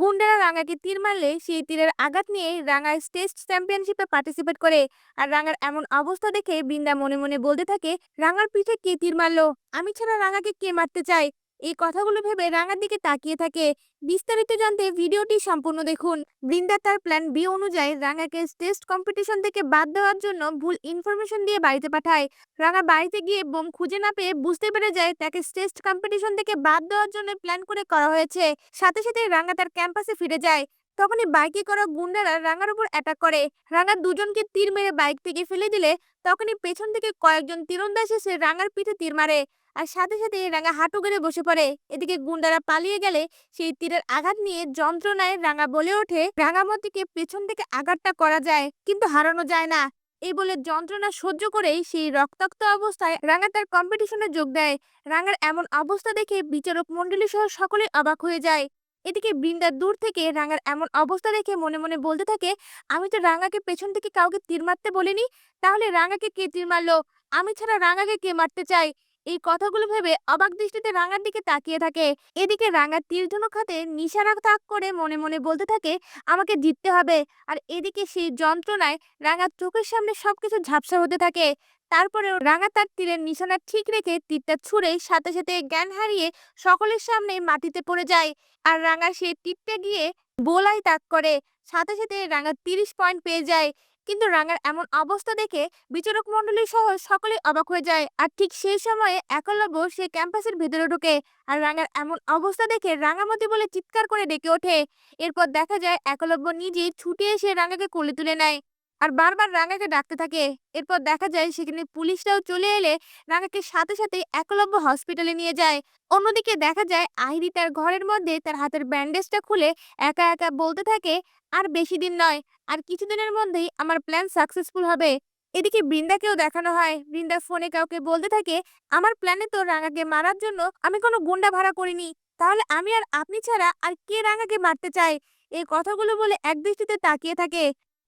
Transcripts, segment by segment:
গুন্ডারা রাঙাকে তীর মারলে সেই তীরের আঘাত নিয়ে রাঙা টেস্ট চ্যাম্পিয়নশিপে পার্টিসিপেট করে। আর রাঙার এমন অবস্থা দেখে বৃন্দা মনে মনে বলতে থাকে, রাঙার পিঠে কে তীর মারলো? আমি ছাড়া রাঙাকে কে মারতে চায়? এই কথাগুলো ভেবে রাঙার দিকে তাকিয়ে থাকে। বিস্তারিত জানতে ভিডিওটি সম্পূর্ণ দেখুন। বৃন্দা তার প্ল্যান বি অনুযায়ী রাঙাকে টেস্ট কম্পিটিশন থেকে বাদ দেওয়ার জন্য ভুল ইনফরমেশন দিয়ে বাড়িতে পাঠায়। রাঙা বাড়িতে গিয়ে বোম খুঁজে না পেয়ে বুঝতে পেরে যায় তাকে টেস্ট কম্পিটিশন থেকে বাদ দেওয়ার জন্য প্ল্যান করে করা হয়েছে। সাথে সাথে রাঙা তার ক্যাম্পাসে ফিরে যায়। তখনই বাইকে করা গুন্ডারা রাঙার উপর অ্যাটাক করে। রাঙা দুজনকে তীর মেরে বাইক থেকে ফেলে দিলে তখনই পেছন থেকে কয়েকজন তীরন্দাজ এসে রাঙার পিঠে তীর মারে। আর সাথে সাথে রাঙা হাঁটু গেড়ে বসে পড়ে। এদিকে গুন্ডারা পালিয়ে গেলে সেই তীরের আঘাত নিয়ে যন্ত্রণায় রাঙা বলে ওঠে রাঙামতিকে পেছন থেকে আঘাতটা করা যায়, কিন্তু হারানো যায় না। এই বলে যন্ত্রণা সহ্য করেই সেই রক্তাক্ত অবস্থায় রাঙা তার কম্পিটিশনে যোগ দেয়। রাঙার এমন অবস্থা দেখে বিচারক মন্ডলী সহ সকলে অবাক হয়ে যায়। এদিকে বৃন্দা দূর থেকে রাঙার এমন অবস্থা দেখে মনে মনে বলতে থাকে, আমি তো রাঙাকে পেছন থেকে কাউকে তীর মারতে বলিনি, তাহলে রাঙাকে কে তীর মারলো? আমি ছাড়া রাঙাকে কে মারতে চাই এই কথাগুলো ভেবে অবাক দৃষ্টিতে রাঙার দিকে তাকিয়ে থাকে। এদিকে রাঙা তীর ধনুক হাতে নিশানা তাক করে মনে মনে বলতে থাকে, আমাকে জিততে হবে। আর এদিকে সেই যন্ত্রণায় রাঙার চোখের সামনে সবকিছু ঝাপসা হতে থাকে। তারপরেও রাঙা তার তীরের নিশানা ঠিক রেখে তীরটা ছুঁড়ে সাথে সাথে জ্ঞান হারিয়ে সকলের সামনে মাটিতে পড়ে যায়। আর রাঙা সেই তীরটা গিয়ে বোলাই তাক করে, সাথে সাথে রাঙা তিরিশ পয়েন্ট পেয়ে যায়। কিন্তু রাঙার এমন অবস্থা দেখে বিচারক মন্ডলী সহ সকলে অবাক হয়ে যায়। আর ঠিক সেই সময়ে একলব্য সে ক্যাম্পাসের ভেতরে ঢোকে। আর রাঙার এমন অবস্থা দেখে রাঙামতি বলে চিৎকার করে ডেকে ওঠে। এরপর দেখা যায় একলব্য নিজেই ছুটে এসে রাঙাকে কোলে তুলে নেয়। আর বারবার রাঙাকে ডাকতে থাকে। এরপর দেখা যায় সেখানে পুলিশরাও চলে এলে রাঙাকে সাথে সাথে একলব্য হসপিটালে নিয়ে যায়। অন্যদিকে দেখা যায় আহিরি তার ঘরের মধ্যে তার হাতের ব্যান্ডেজটা খুলে একা একা বলতে থাকে, আর বেশি দিন নয়, আর কিছুদিনের মধ্যেই আমার প্ল্যান সাকসেসফুল হবে। এদিকে বৃন্দাকেও দেখানো হয়। বৃন্দা ফোনে কাউকে বলতে থাকে, আমার প্ল্যানে তো রাঙাকে মারার জন্য আমি কোনো গুন্ডা ভাড়া করিনি, তাহলে আমি আর আপনি ছাড়া আর কে রাঙাকে মারতে চায়? এই কথাগুলো বলে একদৃষ্টিতে তাকিয়ে থাকে।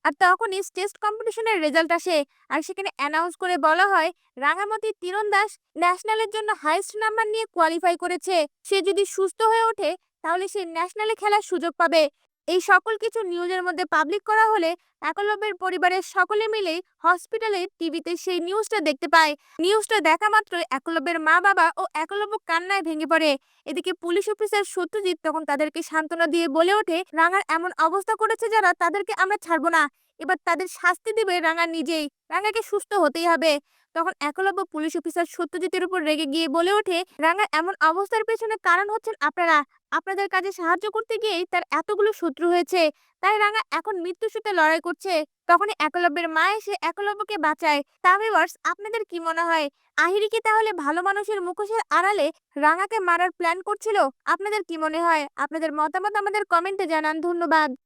আর তখনই টেস্ট কম্পিটিশনের রেজাল্ট আসে। আর সেখানে অ্যানাউন্স করে বলা হয় রাঙামতি তীরন্দাস ন্যাশনালের জন্য হাইস্ট নাম্বার নিয়ে কোয়ালিফাই করেছে। সে যদি সুস্থ হয়ে ওঠে, তাহলে সে ন্যাশনালে খেলার সুযোগ পাবে। এই সকল কিছু নিউজের মধ্যে পাবলিক করা হলে একলব্যের পরিবারের সকলে মিলে হসপিটালে টিভিতে সেই নিউজটা দেখতে পায়। নিউজটা দেখা মাত্রই একলব্যের মা বাবা ও একলব্য কান্নায় ভেঙে পড়ে। এদিকে পুলিশ অফিসার সত্যজিৎ তখন তাদেরকে সান্ত্বনা দিয়ে বলে ওঠে, রাঙার এমন অবস্থা করেছে যারা তাদেরকে আমরা ছাড়বো না। এবার তাদের শাস্তি দিবে রাঙা নিজেই। রাঙাকে সুস্থ হতেই হবে। তখন একলব্য পুলিশ অফিসার সত্যজিতের উপর রেগে গিয়ে বলে ওঠে রাঙা এমন অবস্থার পেছনে কারণ হচ্ছেন আপনারা। আপনাদের কাজে সাহায্য করতে গিয়েই তার এতগুলো শত্রু হয়েছে। তাই রাঙা এখন মৃত্যুর সাথে লড়াই করছে। তখনই একলব্যের মা এসে একলব্যকে বাঁচায়। তা ভিউয়ার্স, আপনাদের কি মনে হয়? আহিরি কি তাহলে ভালো মানুষের মুখোশের আড়ালে রাঙাকে মারার প্ল্যান করছিল? আপনাদের কি মনে হয়? আপনাদের মতামত আমাদের কমেন্টে জানান। ধন্যবাদ।